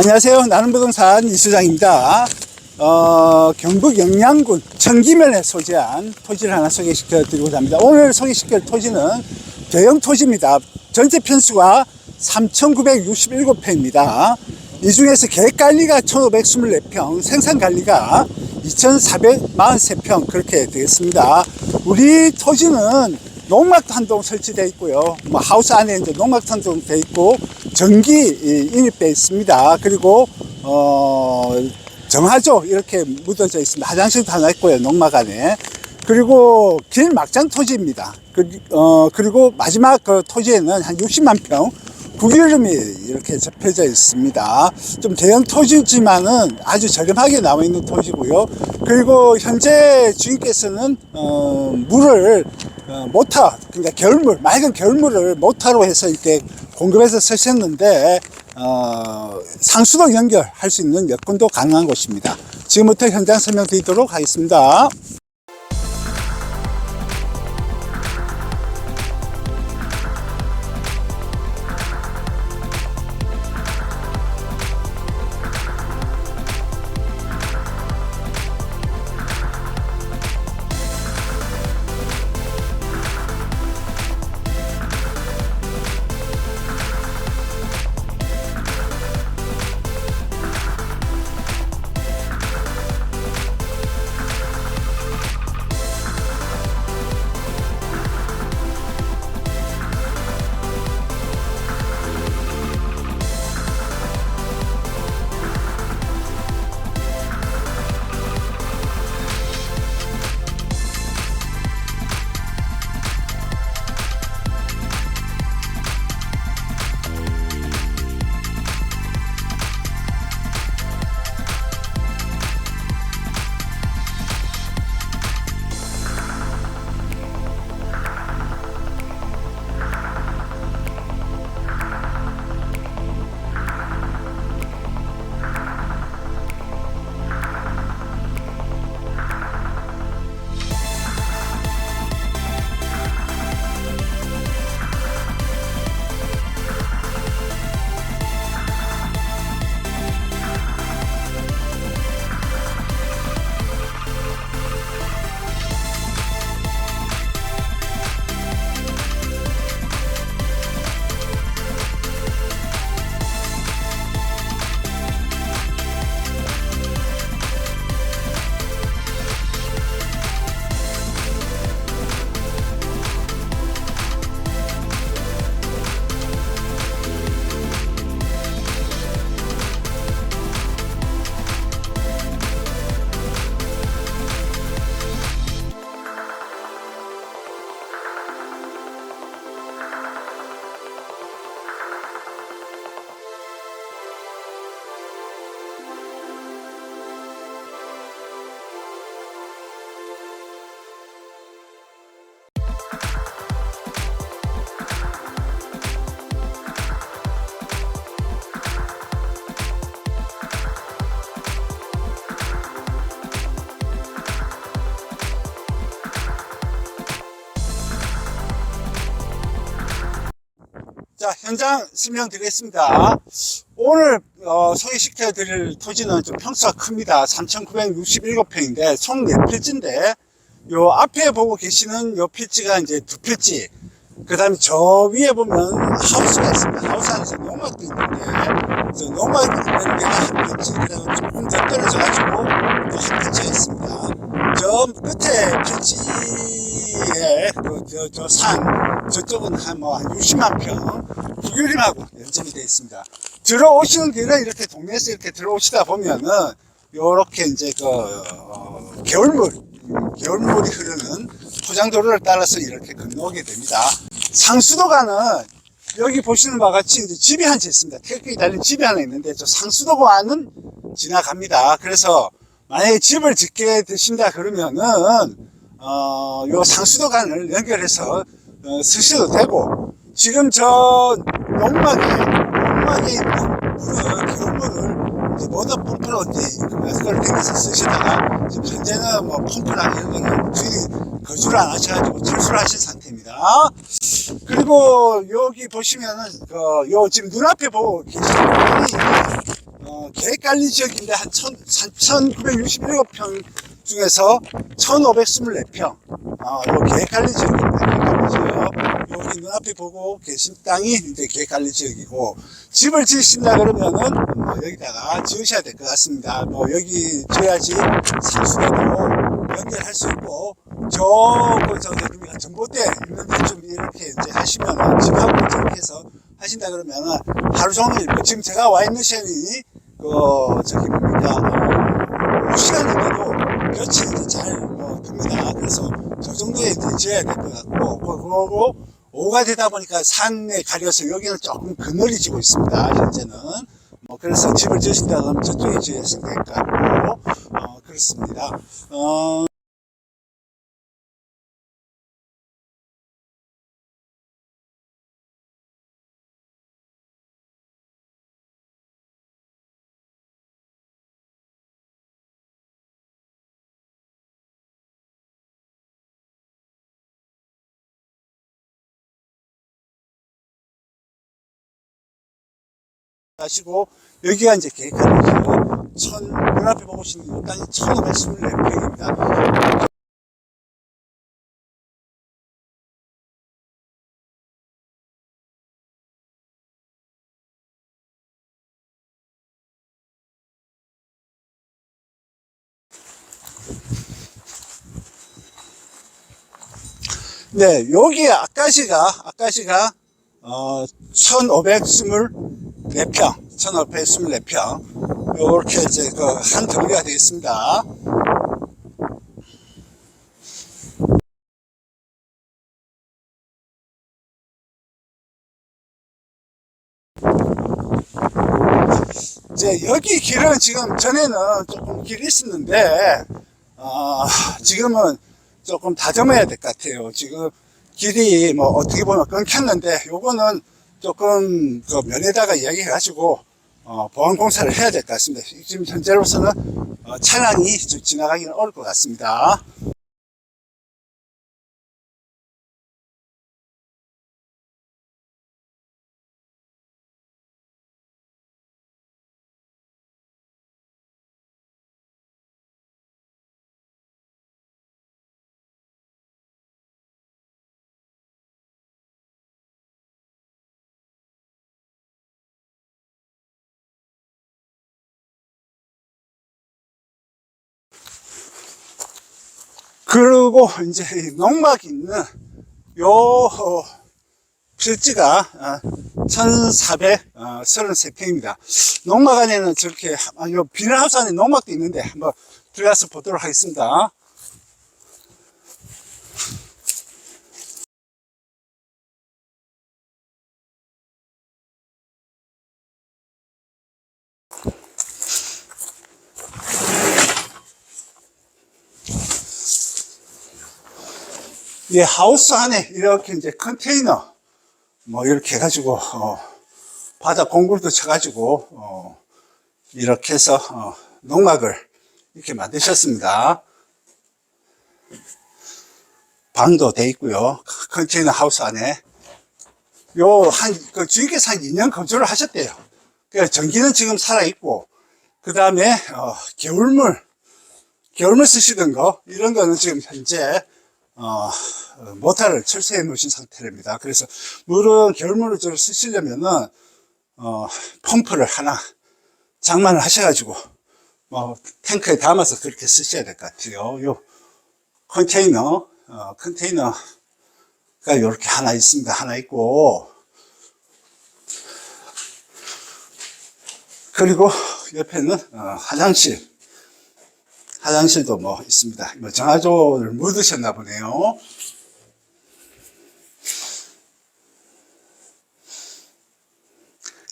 안녕하세요. 나는 부동산 이수장입니다. 어, 경북 영양군 청기면에 소재한 토지를 하나 소개시켜 드리고자 합니다. 오늘 소개시킬 토지는 대형 토지입니다. 전체 편수가 3,967평입니다. 이 중에서 계획관리가 1,524평, 생산관리가 2,443평 그렇게 되겠습니다. 우리 토지는 농막도 한동 설치되어 있고요. 뭐 하우스 안에 이제 농막도 한동 되어 있고 전기 이, 인입되어 있습니다. 그리고 어 정화조 이렇게 묻어져 있습니다. 화장실도 하나 있고요. 농막 안에. 그리고 길 막장 토지입니다. 그, 어, 그리고 마지막 그 토지에는 한 60만 평 구기름이 이렇게 접혀져 있습니다. 좀 대형 토지지만은 아주 저렴하게 나와 있는 토지고요. 그리고 현재 주인께서는 어, 물을 어, 모터, 그러니까 겨울물, 맑은 겨울물을 모터로 해서 이렇게 공급해서 쓰셨는데 어, 상수도 연결할 수 있는 여건도 가능한 곳입니다. 지금부터 현장 설명드리도록 하겠습니다. 자, 현장 설명드리겠습니다. 오늘 어, 소개시켜 드릴 토지는 좀 평수가 큽니다. 3,967평인데 총 4필지인데 요 앞에 보고 계시는 요 필지가 이제 두 필지. 그 다음에 저 위에 보면 하우스가 있습니다. 하우스 안에서 농막도 있는데 저 농막 있는 데가 한 필지. 그리고 조금 더 떨어져가지고 또 한 필지가 있습니다. 저 끝에 필지에 그, 저, 저 산, 저쪽은 한 뭐 한 60만 평 구규림하고 연장이 되어 있습니다. 들어오시는 길은 이렇게 동네에서 이렇게 들어오시다 보면은 요렇게 이제 그 어, 겨울물, 음, 겨울물이 흐르는 포장도로를 따라서 이렇게 건너오게 됩니다. 상수도가는 여기 보시는 바와 같이 이제 집이 한 채 있습니다. 태극기 달린 집이 하나 있는데 저 상수도관은 지나갑니다. 그래서 만약에 집을 짓게 되신다 그러면은 어, 요 상수도관을 연결해서 어, 쓰셔도 되고 지금 저 농막에 농막에 있는 물을 겨울물을 이제 모터 펌프로 이제 그걸 땡겨서 쓰시다가 지금 현재는 뭐 펌프랑 이런 거는 주인이 거주를 안 하셔가지고 철수를 하신 상태입니다. 그리고 여기 보시면은 그요 지금 눈앞에 보고 계시는 분이 어, 어, 계획관리 지역인데 한 3,967평 중에서 1,524평. 어, 요 계획관리 지역입니다. 계획관리 지역. 여기 눈앞에 보고 계신 땅이 이제 계획관리 지역이고, 집을 지으신다 그러면은, 뭐 여기다가 지으셔야 될 것 같습니다. 뭐, 여기 지어야지 상수도도 연결할 수 있고, 저, 그, 저, 우리가 전봇대 있는데 좀 이렇게 이제 하시면은, 집하고 이렇게 해서 하신다 그러면은, 하루 종일, 뭐 지금 제가 와 있는 시간이, 그, 저기 뭡니까, 어, 시간인데도 며칠 이제 잘, 뭐, 됩니다. 그래서 저 정도에 지어야 될 것 같고, 그- 그러고, 오가 되다 보니까 산에 가려서 여기는 조금 그늘이지고 있습니다. 현재는. 뭐, 그래서 집을 지으신다 그러면 저쪽에 지으셔야 될것 같고, 어, 그렇습니다. 어, 하시고 여기가 이제 계획하는 지역 천 눈앞에 보고 계시는 이 땅이 1524평입니다. 네, 여기 아까시가 아까시가 어 1524평 1524평 요렇게 이제 그 한 덩어리가 되겠습니다. 이제 여기 길은 지금 전에는 조금 길이 있었는데 어, 지금은 조금 다듬어야 될 것 같아요. 지금 길이 뭐 어떻게 보면 끊겼는데 요거는 조금 그 면에다가 이야기해가지고 어, 보안 공사를 해야 될 것 같습니다. 지금 현재로서는 어, 차량이 좀 지나가기는 어려울 것 같습니다. 그리고 이제 이 농막 있는 요 어, 필지가 1433평입니다. 농막 안에는 저렇게 아, 요 비닐하우스 안에 농막도 있는데 한번 들어가서 보도록 하겠습니다. 이 하우스 안에 이렇게 이제 컨테이너 뭐 이렇게 해가지고 어, 바다 공굴도 쳐가지고 어, 이렇게 해서 어, 농막을 이렇게 만드셨습니다. 방도 돼 있고요. 컨테이너 하우스 안에 요한그 주인께서 한 2년 거주를 하셨대요. 그 전기는 지금 살아 있고 그 다음에 어, 겨울물 겨울물 쓰시던 거 이런 거는 지금 현재 어, 모터를 철수해 놓으신 상태입니다. 그래서 물은 겨울물을 좀 쓰시려면은 어, 펌프를 하나 장만을 하셔가지고 뭐 탱크에 담아서 그렇게 쓰셔야 될 것 같아요. 요 컨테이너 어, 컨테이너가 이렇게 하나 있습니다. 하나 있고 그리고 옆에는 어, 화장실 화장실도 뭐 있습니다. 뭐 정화조를 묻으셨나 보네요.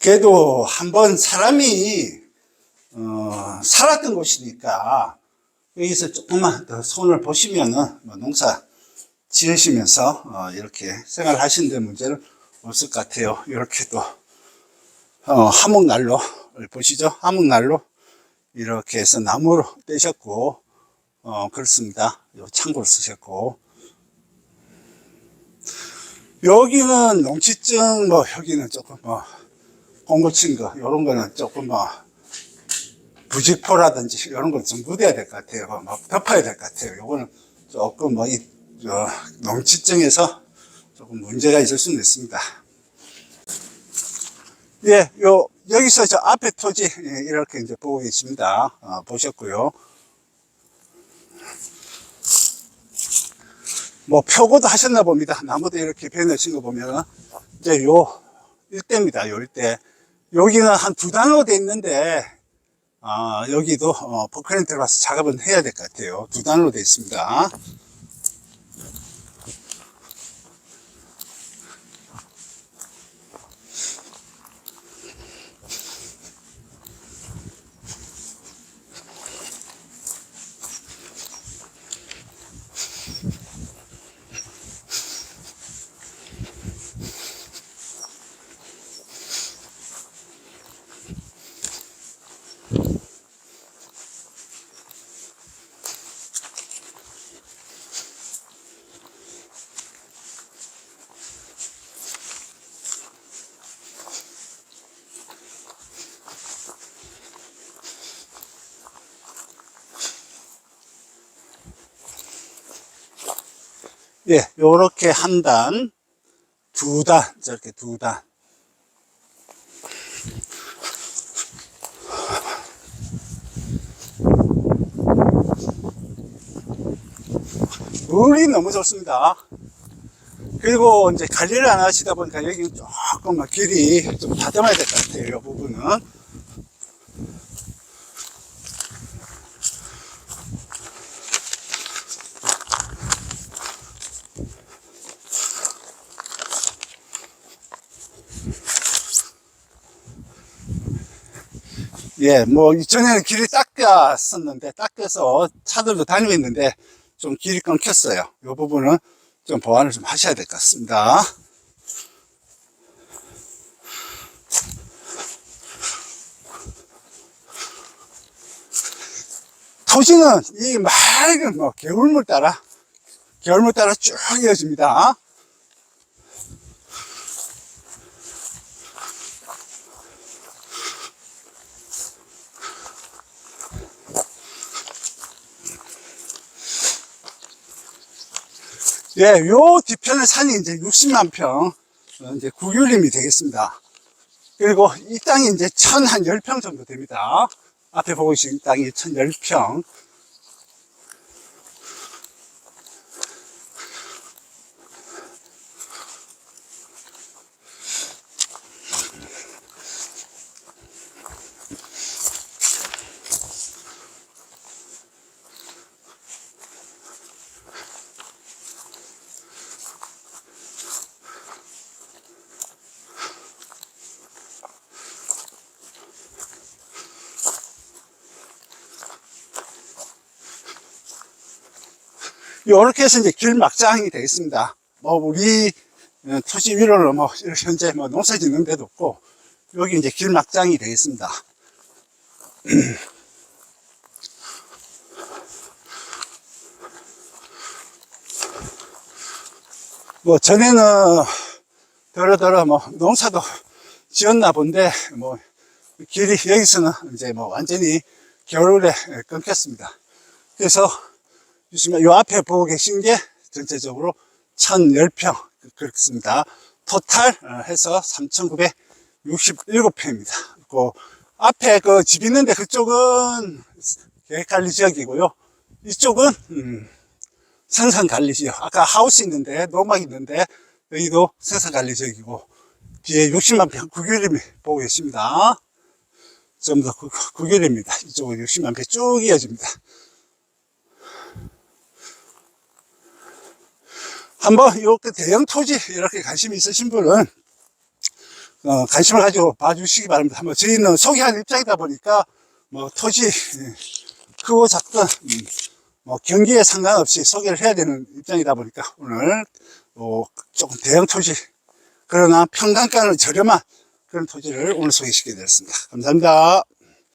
그래도 한번 사람이 어, 살았던 곳이니까 여기서 조금만 더 손을 보시면은 뭐 농사 지으시면서 어, 이렇게 생활하시는 데 문제는 없을 것 같아요. 이렇게 또 어, 화목난로 보시죠? 화목난로 이렇게 해서 나무로 떼셨고 어 그렇습니다. 요 창고를 쓰셨고 여기는 농치증 뭐 여기는 조금 뭐 공고 친거 요런 거는 조금 뭐 부직포라든지 이런 걸 좀 묻어야 될 것 같아요. 막 덮어야 될 것 같아요. 요거는 조금 뭐, 이, 어, 농치증에서 조금 문제가 있을 수는 있습니다. 예, 요, 여기서 저 앞에 토지, 예, 이렇게 이제 보고 계십니다. 어, 보셨고요. 뭐, 표고도 하셨나 봅니다. 나무도 이렇게 베너신 거 보면, 이제 요, 일대입니다. 요 일대. 여기는 한 두 단으로 돼 있는데, 아, 여기도, 어, 포크레인 들어가서 작업은 해야 될 것 같아요. 두 단으로 돼 있습니다. 예, 요렇게 한 단, 두 단, 저렇게 두 단. 물이 너무 좋습니다. 그리고 이제 관리를 안 하시다 보니까 여기 조금 막 길이 좀 다듬어야 될 것 같아요. 이 부분은. 예, 뭐, 이전에는 길이 닦였었는데, 닦여서 차들도 다니고 있는데, 좀 길이 끊겼어요. 이 부분은 좀 보완을 좀 하셔야 될 것 같습니다. 토지는 이 맑은 뭐, 개울물 따라, 개울물 따라 쭉 이어집니다. 예, 요 뒤편의 산이 이제 60만 평, 어, 이제 국유림이 되겠습니다. 그리고 이 땅이 이제 천한 10평 정도 됩니다. 앞에 보고 계신 땅이 천 10평. 요렇게 해서 이제 길 막장이 되겠습니다. 뭐, 우리, 어, 토지 위로는 뭐, 이렇게 현재 뭐, 농사 짓는 데도 없고, 여기 이제 길 막장이 되겠습니다. 뭐, 전에는, 더러더러 뭐, 농사도 지었나 본데, 뭐, 길이 여기서는 이제 뭐, 완전히 겨울에 끊겼습니다. 그래서, 보시면 요 앞에 보고 계신 게 전체적으로 1010평 그렇습니다. 토탈 어, 해서 3,967평입니다. 그 앞에 그 집 있는데 그쪽은 계획관리 지역이고요. 이쪽은 음, 생산관리 지역. 아까 하우스 있는데 농막 있는데 여기도 생산관리 지역이고 뒤에 60만 평 국유림이 보고 계십니다. 전부 다 국유림입니다. 이쪽은 60만 평 쭉 이어집니다. 한번 이렇게 대형 토지 이렇게 관심이 있으신 분은 어, 관심을 가지고 봐주시기 바랍니다. 한번 저희는 소개하는 입장이다 보니까 뭐 토지 예, 크고 작든 음, 뭐 경기에 상관없이 소개를 해야 되는 입장이다 보니까 오늘 어, 조금 대형 토지 그러나 평당가는 저렴한 그런 토지를 오늘 소개시켜 드렸습니다. 감사합니다.